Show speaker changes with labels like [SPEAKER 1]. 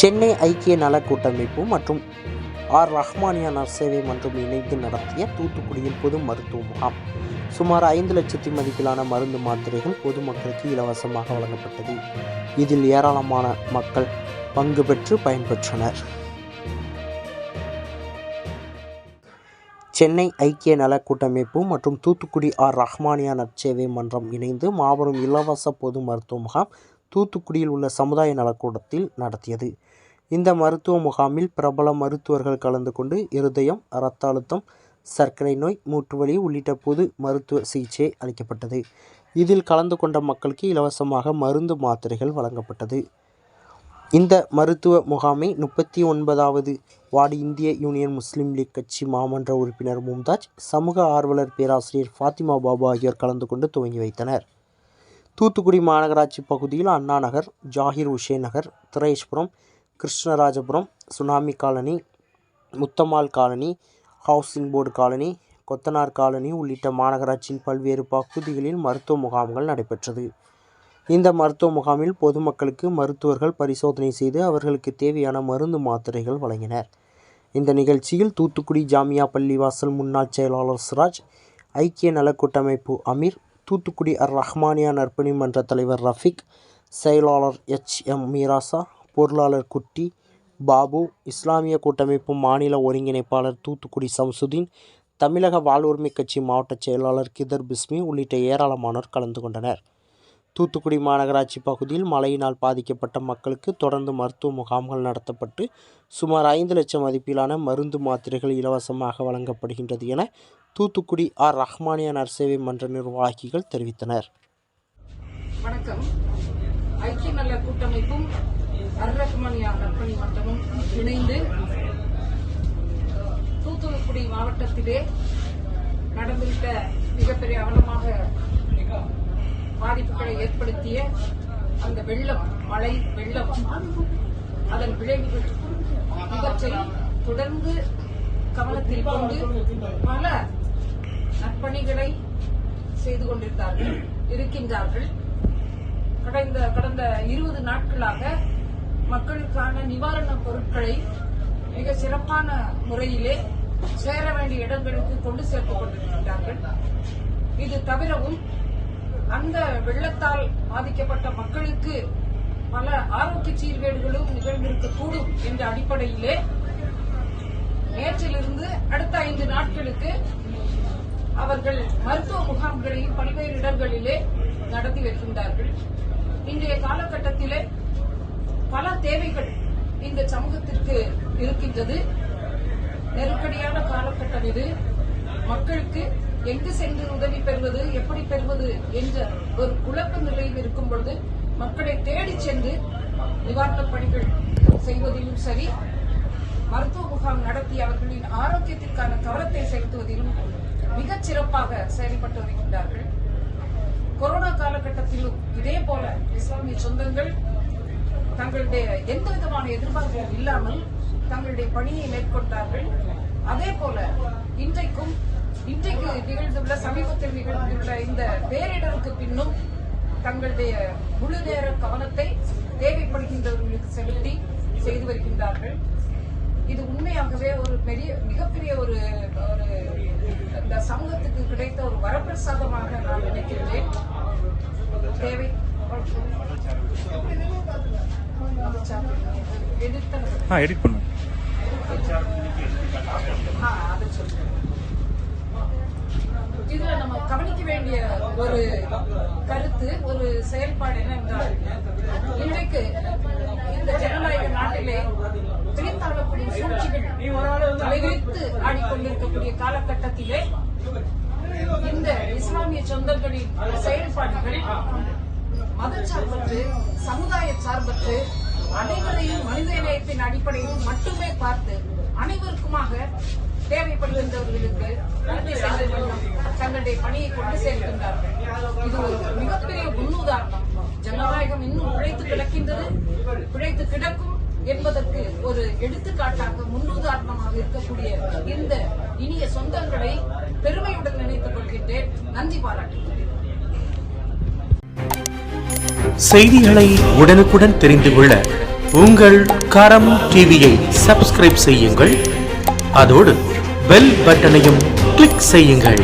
[SPEAKER 1] சென்னை ஐக்கிய நல கூட்டமைப்பு மற்றும் ஆர் ரஹ்மானியா நர்சேவை மன்றம் இணைந்து நடத்திய தூத்துக்குடியில் பொது மருத்துவ முகாம். சுமார் ஐந்து லட்சத்தி மதிப்பிலான மருந்து மாத்திரைகள் பொதுமக்களுக்கு இலவசமாக வழங்கப்பட்டது. இதில் ஏராளமான மக்கள் பங்கு பெற்று பயன்பெற்றனர். சென்னை ஐக்கிய நல கூட்டமைப்பு மற்றும் தூத்துக்குடி ஆர் ரஹ்மானியா நற்சேவை மன்றம் இணைந்து மாபெரும் இலவச பொது மருத்துவ முகாம் தூத்துக்குடியில் உள்ள சமுதாய நலக்கூடத்தில் நடத்தியது. இந்த மருத்துவ முகாமில் பிரபல மருத்துவர்கள் கலந்து கொண்டு இருதயம் இரத்த அழுத்தம் சர்க்கரை நோய் மூட்டுவலி உள்ளிட்ட பொது மருத்துவ சிகிச்சை அளிக்கப்பட்டது. இதில் கலந்து கொண்ட மக்களுக்கு இலவசமாக மருந்து மாத்திரைகள் வழங்கப்பட்டது. இந்த மருத்துவ முகாமை முப்பத்தி ஒன்பதாவது வார்டு இந்திய யூனியன் முஸ்லீம் லீக் கட்சி மாமன்ற உறுப்பினர் மும்தாஜ் சமூக ஆர்வலர் பேராசிரியர் ஃபாத்திமா பாபா ஆகியோர் கலந்து கொண்டு துவங்கி வைத்தனர். தூத்துக்குடி மாநகராட்சி பகுதியில் Anna Nagar Zakir Hussain Nagar Threspuram Krishnarajapuram tsunami colony Muthammal colony housing board colony Kothanar colony உள்ளிட்ட மாநகராட்சியின் பல்வேறு பகுதிகளில் மருத்துவ முகாம்கள் நடைபெற்றது. இந்த மருத்துவ முகாமில் பொதுமக்களுக்கு மருத்துவர்கள் பரிசோதனை செய்து அவர்களுக்கு தேவையான மருந்து மாத்திரைகள் வழங்கினர். இந்த நிகழ்ச்சியில் தூத்துக்குடி ஜாமியா பள்ளிவாசல் முன்னாள் செயலாளர் சிராஜ் ஐக்கிய நலக்கூட்டமைப்பு அமீர் தூத்துக்குடி அர் ரஹ்மானியா நற்பணி மன்ற தலைவர் ரஃபிக் செயலாளர் எச். எம். மீராசா பொருளாளர் குட்டி பாபு இஸ்லாமிய கூட்டமைப்பு மாநில ஒருங்கிணைப்பாளர் தூத்துக்குடி சம்சுதீன் தமிழக வாழ்வுரிமை கட்சி மாவட்ட செயலாளர் கிதர் பிஸ்மி உள்ளிட்ட ஏராளமானோர் கலந்து கொண்டனர். தூத்துக்குடி மாநகராட்சி பகுதியில் மழையினால் பாதிக்கப்பட்ட மக்களுக்கு தொடர்ந்து மருத்துவ முகாம்கள் நடத்தப்பட்டு சுமார் ஐந்து லட்சம் மதிப்பிலான மருந்து மாத்திரைகள் இலவசமாக வழங்கப்படுகின்றது என தூத்துக்குடி ஆர். ரஹ்மானியா நர்சேவை மன்ற நிர்வாகிகள் தெரிவித்தனர்.
[SPEAKER 2] வணக்கம். ஐக்கிய நல்ல கூட்டமைப்பும் அர்ரஹ்மானியா நற்பணி மன்றமும் இணைந்து தூத்துக்குடி மாவட்டத்திலே நடந்துவிட்ட மிகப்பெரிய அவலமாக பாதிப்புகளை ஏற்படுத்திய அந்த வெள்ளம் மழை வெள்ளம் அதன் விளைவுகள் இவற்றை தொடர்ந்து கவனத்தில் கொண்டு பல நற்பணிகளை செய்து கொண்டிருந்தார்கள் இருக்கின்றார்கள். கடந்த கடந்த இருபது நாட்களாக மக்களுக்கான நிவாரணப் பொருட்களை மிக சிறப்பான முறையிலே சேர வேண்டிய இடங்களுக்கு கொண்டு சேர்த்துக் கொண்டிருக்கின்றார்கள். இது தவிரவும் அந்த வெள்ளத்தால் பாதிக்கப்பட்ட மக்களுக்கு பல ஆரோக்கிய சீர்கேடுகளும் நிகழ்ந்திருக்கக்கூடும் என்ற அடிப்படையிலே நேற்றிலிருந்து அடுத்த ஐந்து நாட்களுக்கு அவர்கள் மருத்துவ முகாம்களையும் பல்வேறு இடங்களிலே நடத்தி வருகின்றார்கள் இன்றைய காலகட்டத்திலே பல தேவைகள் இந்த சமூகத்திற்கு இருக்கின்றது. நெருக்கடியான காலகட்டம் இது. மக்களுக்கு எங்கு சென்று உதவி பெறுவது எப்படி பெறுவது என்ற ஒரு குழப்ப நிலையில் இருக்கும் பொழுது மக்களை தேடிச் சென்று நிவாரணப் பணிகள் செய்வதிலும் சரி மருத்துவ முகாம் நடத்தி அவர்களின் ஆரோக்கியத்திற்கான கவனத்தை செலுத்துவதிலும் மிகச் சிறப்பாக செயல்பட்டு வருகின்றார்கள். கொரோனா காலகட்டத்திலும் இதே போல இஸ்லாமிய சொந்தங்கள் தங்களுடைய எந்த விதமான எதிர்பார்ப்பும் இல்லாமல் தங்களுடைய பணியை மேற்கொண்டார்கள். அதே போல இன்றைக்கும் இன்றைக்கு நிகழ்ந்துள்ள சமீபத்தில் நிகழ்ந்துள்ள இந்த பேரிடருக்கு பின்னும் தங்களுடைய முழு நேர கவனத்தை தேவைப்படுகின்றவர்களுக்கு செலுத்தி செய்து வருகின்றார்கள். இது உண்மையாகவே ஒரு பெரிய மிகப்பெரிய ஒரு ஒரு இந்த சமூகத்துக்கு கிடைத்த ஒரு வரப்பிரசாதமாக நான் நினைக்கின்றேன். தேவை.
[SPEAKER 3] எடிட் பண்ணு.
[SPEAKER 2] இதுல நம்ம கவனிக்க வேண்டிய ஒரு கருத்து ஒரு செயல்பாடு என்னவென்றால் இன்றைக்கு இந்த ஜனநாயக நாட்டிலே பிரித்தாளக்கூடிய சூழ்ச்சிகள் தலைவிரித்து ஆடிக்கொண்டிருக்கக்கூடிய காலகட்டத்திலே இந்த இஸ்லாமிய சொந்தங்களின் செயல்பாடுகள் மதச்சார்பற்று சமுதாய சார்பற்று அனைவரையும் மனித நேயத்தின் அடிப்படையில் மட்டுமே பார்த்து அனைவருக்குமாக தேவைப்படுகின்றவர்களுக்கு வண்ணம் தங்களுடைய பணியை கொண்டு சேர்க்கின்றார்கள் என்பதற்கு ஒரு எடுத்துக்காட்டாக முன்னுதாரணமாக இருக்கக்கூடிய இந்த இனிய சொந்தங்களை பெருமையுடன் நினைத்துக் கொள்கின்றேன். நன்றி பாராட்டுகிறேன்.
[SPEAKER 4] செய்திகளை உடனுக்குடன் தெரிந்து கொள்ள
[SPEAKER 3] உங்கள் கரம் டிவியை சப்ஸ்கிரைப் செய்யுங்கள். அதோடு பெல் பட்டனையும் கிளிக் செய்யுங்கள்.